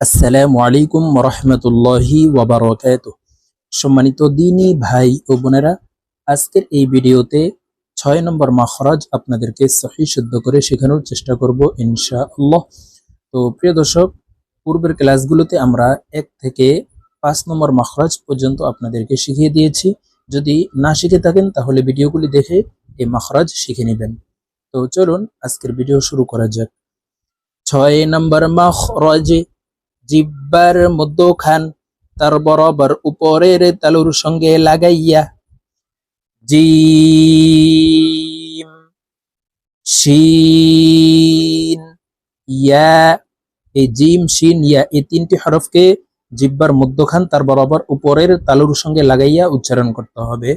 আসসালামু আলাইকুম রহমতুল্লাহি ওয়াবারকাত সম্মানিত দিনী ভাই ও বোনেরা, আজকের এই ভিডিওতে ছয় নম্বর মাখরাজ আপনাদেরকে সহি শুদ্ধ করে শেখানোর চেষ্টা করব ইনশাআল্লাহ। তো প্রিয় দর্শক, পূর্বের ক্লাসগুলোতে আমরা এক থেকে পাঁচ নম্বর মাখরাজ পর্যন্ত আপনাদেরকে শিখিয়ে দিয়েছি। যদি না শিখে থাকেন, তাহলে ভিডিওগুলি দেখে এই মাখরাজ শিখে নেবেন। তো চলুন আজকের ভিডিও শুরু করা যাক। ছয় নম্বর মাখরাজে জিব্বার মধ্যখান, তার বরাবর উপরের তালুর সঙ্গে লাগাইয়া, জিম, শিন, ইয়া, এই জিম, শিন, ইয়া, এই তিনটি হরফকে জিব্বার মধ্যখান, তার বরাবর উপরের তালুর সঙ্গে লাগাইয়া উচ্চারণ করতে হবে।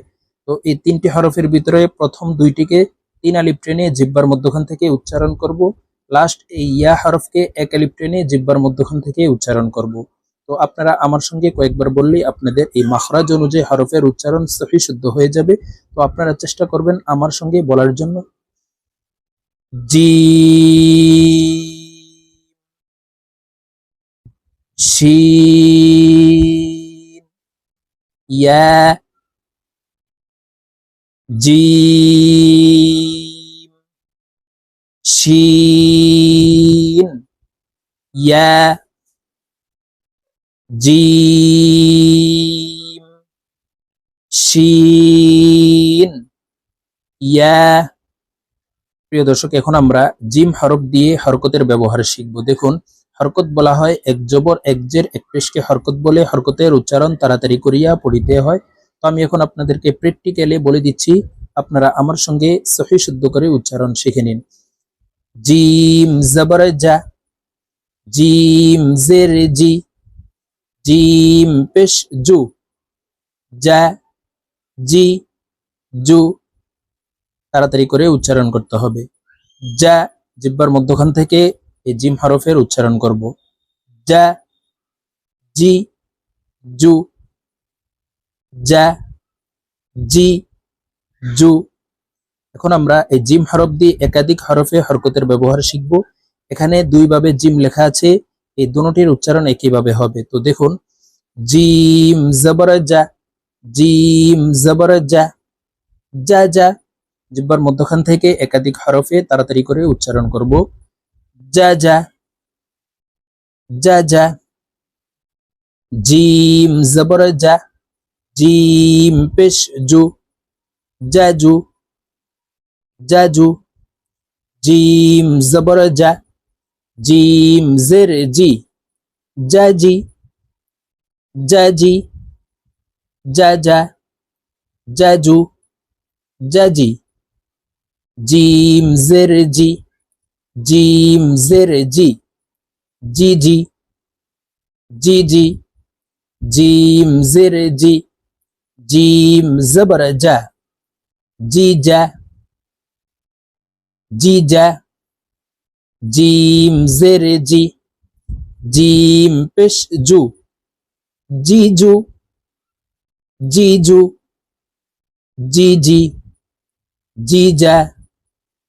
তো এই তিনটি হরফের ভিতরে প্রথম দুইটিকে তিন আলিপ টেনে জিব্বার মধ্যখান থেকে উচ্চারণ করব। লাস্ট এই ইয়া হরফকে এক আলিপ জিব্বার মধ্যখান থেকে উচ্চারণ করব তো আপনারা আমার সঙ্গে কয়েকবার বললেই আপনাদের এই মাখরাজ অনুযায়ী হরফের উচ্চারণ সহি শুদ্ধ হয়ে যাবে তো আপনারা চেষ্টা করবেন আমার সঙ্গে বলার জন্য জি শিন ইয়া জিম শিন ইয়া জিম শিন ইয়া প্রিয় দর্শক, এখন আমরা জিম হরফ দিয়ে হরকতের ব্যবহার শিখব। দেখুন, হরকত বলা হয় এক জবর এক জের এক পেশকে হরকত বলে হরকতের উচ্চারণ তাড়াতাড়ি করিয়া পড়িতে হয়। তো আমি এখন আপনাদেরকে প্র্যাকটিক্যালি বলে দিচ্ছি, আপনারা আমার সঙ্গে সহি শুদ্ধ করে উচ্চারণ শিখে নিন। জিম জবর যা জিম জের জি জিম পেশ জু যা জি জু তাড়াতাড়ি করে উচ্চারণ করতে হবে। যা জিব্বার মধ্যখান থেকে এই জিম হরফের উচ্চারণ করব। যা জি জু যা জি জু এখন আমরা এই জিম হরফ দিয়ে একাধিক হরফে হরকতের ব্যবহার শিখব। এখানে দুইভাবে জিম লেখা আছে, এই দুটির উচ্চারণ একইভাবে হবে। তো দেখুন, জিম জবর যা জিম জবর যা যা জিব্বার মধ্যখান থেকে একাধিক হরফে তাড়াতাড়ি করে উচ্চারণ করব। যা যা যা যা জিম জবর যা জিম পেশ জু যা জাজু জিম জবর যা জিম জের জি জাজি জাজি যা যা জাজু জাজি জিম জের জি জিম জের জি জি জি জি জি জিম জের জি জিম জবর যা জি যা জি যা জিম জের জি জিম পেশ জু জি জু জি জু জি জি জি যা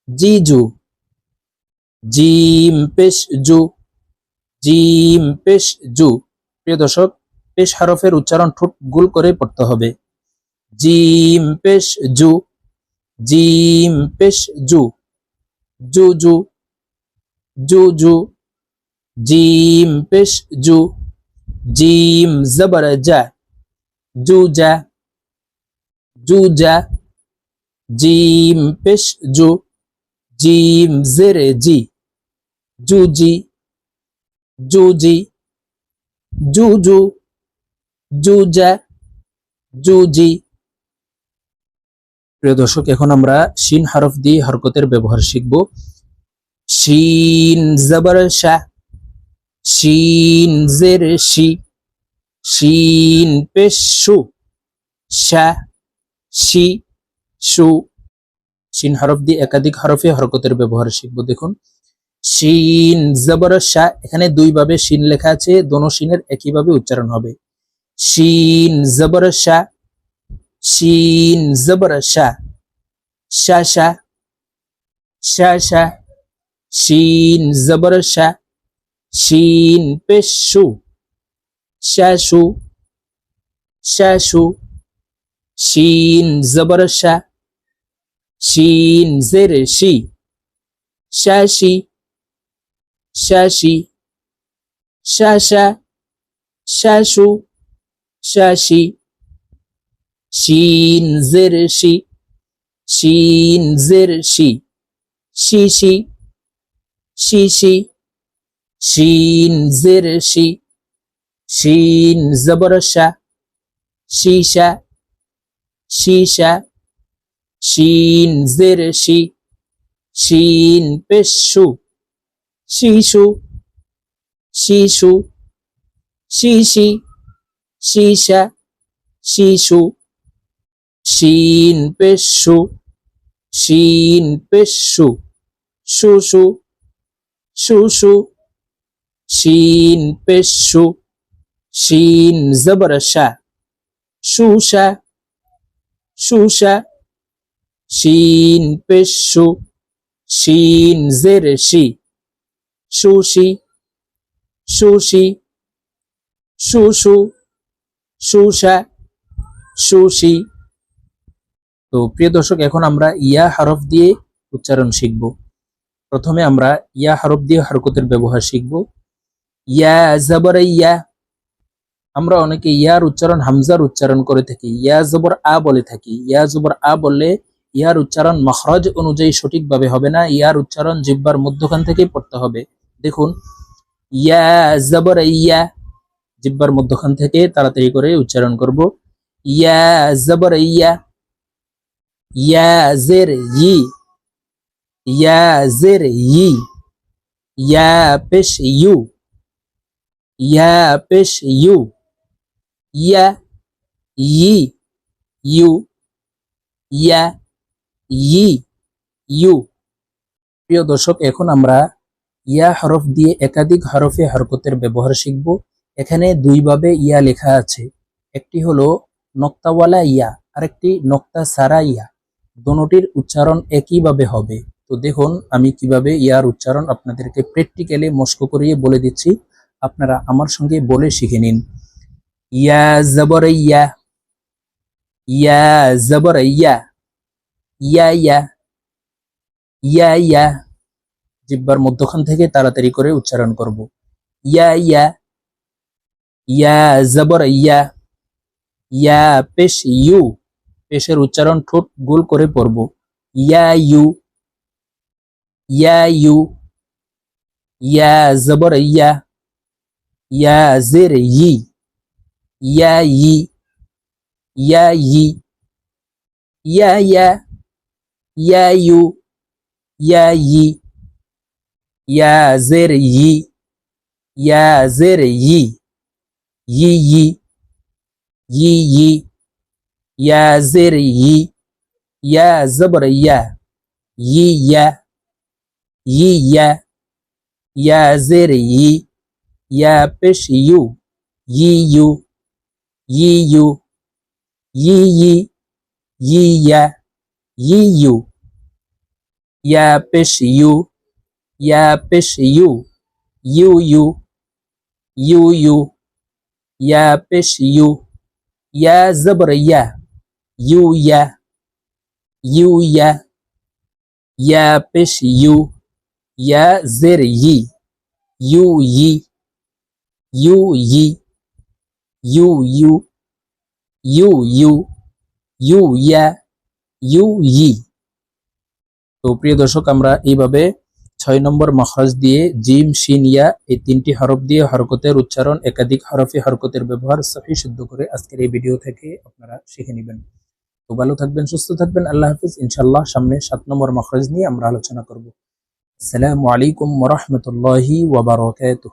জি জু জিম পেশ জু জিম পেশ জু প্রিয় দর্শক, পেশ হরফের উচ্চারণ ঠোঁট গোল করে পড়তে হবে। জিম পেশ জু জিম পেশ জু জু জু জু জু জিম পেশ জু জিম জবর যা জু যা জু যা জিম পেশ জু জিম জেরে জি জু জি জু জি জু জু জু যা জু জি প্রিয় দর্শক, এখন আমরা শিন হরফ দিয়ে হরকতের ব্যবহার শিখব। শিন জবর শাহ, শিন জের শি, শিন পেশ শু শাহ, শি, শু। শিন হরফ দিয়ে একাধিক হরফে হরকতের ব্যবহার শিখব। দেখুন, শিন জবর শাহ, এখানে দুইভাবে শিন লেখা আছে, দোনো শিনের একইভাবে উচ্চারণ হবে। শিন জবর শাহ জবর শাহ শাহ শাহ শাহ শাহ শিন জবর শাহ শিন পেশ শু শাশু শাশু শিন জবর শা শিন জের শি শাশি শাশি শাশা শাশু শাশি শিন জের শি, শিন জের শি শিশি শিশি শিন জের শি, শিন জবর শা শিশা শিশা শিন জের শি, শিন পেশু শিশু শিশু শিশি শিশা শিশু শিন পেশু, শিন শুশু শিন পেশু, শিন জবর শা শুশা শুশা শিন পেশু, শিন জের শি সুশি সুশি সুশু সুশা সুশি তো প্রিয় দর্শক, এখন আমরা ইয়া হরফ দিয়ে উচ্চারণ শিখব। প্রথমে আমরা ইয়া হরফ দিয়ে হরকতের ব্যবহার শিখব। ইয়া জবর ইয়া। আমরা অনেকে ইয়ার উচ্চারণ, হামজার উচ্চারণ করে থাকি। ইয়া জবর আ বলে থাকি। ইয়া জবর আ বললে ইয়ার উচ্চারণ মখরজ অনুযায়ী সঠিকভাবে হবে না। ইয়ার উচ্চারণ জিব্বার মধ্যখান থেকেই পড়তে হবে। দেখুন, ইয়া জবর ইয়া। জিব্বার মধ্যখান থেকে তাড়াতাড়ি করে উচ্চারণ করব। ইয়া জবর ইয়া। ইয়া জের ই ইয়া জের ই ইয়া পেশ ইউ ইয়া পেশ ইউ ইয়া ই ইউ ইয়া ই ইউ প্রিয় দর্শক, এখন আমরা ইয়া হরফ দিয়ে একাধিক হরফে হরকতের ব্যবহার শিখব। এখানে দুইভাবে ইয়া লেখা আছে। একটি হলো নক্তাওয়ালা ইয়া, আরেকটি নক্তা সারা ইয়া। দোনোটির উচ্চারণ একইভাবে হবে। তো দেখুন, আমি কীভাবে ইয়ার উচ্চারণ আপনাদেরকে প্র্যাকটিক্যালি মস্ক করিয়ে বলে দিচ্ছি। আপনারা আমার সঙ্গে বলে শিখে নিন। ইয়া জবর ইয়া ইয়া জবর ইয়া ইয়া ইয়া ইয়া। ইয়া জিব্বার মধ্যখান থেকে তাড়াতাড়ি করে উচ্চারণ করব। ইয়া ইয়া ইয়া জবর ইয়া ইয়া পেশ ইউ। পেশের উচ্চারণ ঠোঁট গোল করে পড়ব। ইয়া ইউ ইয়া ইউ, ইয়া জবর ইয়া ইয়া জের ই, ইয়া ই ইয়া ই, ইয়া ইয়া ইয়া ইউ, ইয়া ই, ইয়া জের ই, ইয়া জের ই ই ই ই ই ইয়া জের ই ইয়া জবর ইয়া ই ইয়া ই ইয়া ইয়া জের ই ইয়া পেশ ইউ ই ইউ ই ইউ ই ই ই ইয়া ই ইউ ইয়া পেশ ইউ ইয়া পেশ ইউ ইউ ইউ ইউ ইউ ইয়া পেশ ইউ ইয়া জবর ইয়া ইউ ইয়া ইউ ইয়া ইয়া পেশ ইউ ইয়া জের ই ইউ ই ইউ ই ইউ ইউ ইউ ইউ ইউ ইয়া ইউ ই তো প্রিয় দর্শক, আমরা এইভাবে ছয় নম্বর মখরজ দিয়ে জিম, শিন, ইয়া এই তিনটি হরফ দিয়ে হরকতের উচ্চারণ, একাধিক হরফে হরকতের ব্যবহার সহি শুদ্ধ করে আজকের এই ভিডিও থেকে আপনারা শিখে নেবেন। তো ভালো থাকবেন, সুস্থ থাকবেন। আল্লাহ হাফিজ। ইনশাল্লাহ সামনে সাত নম্বর মখরজ নিয়ে আমরা আলোচনা করব। আসসালামু আলাইকুম ওরহমতুল্লাহি ওবরাকাতুহ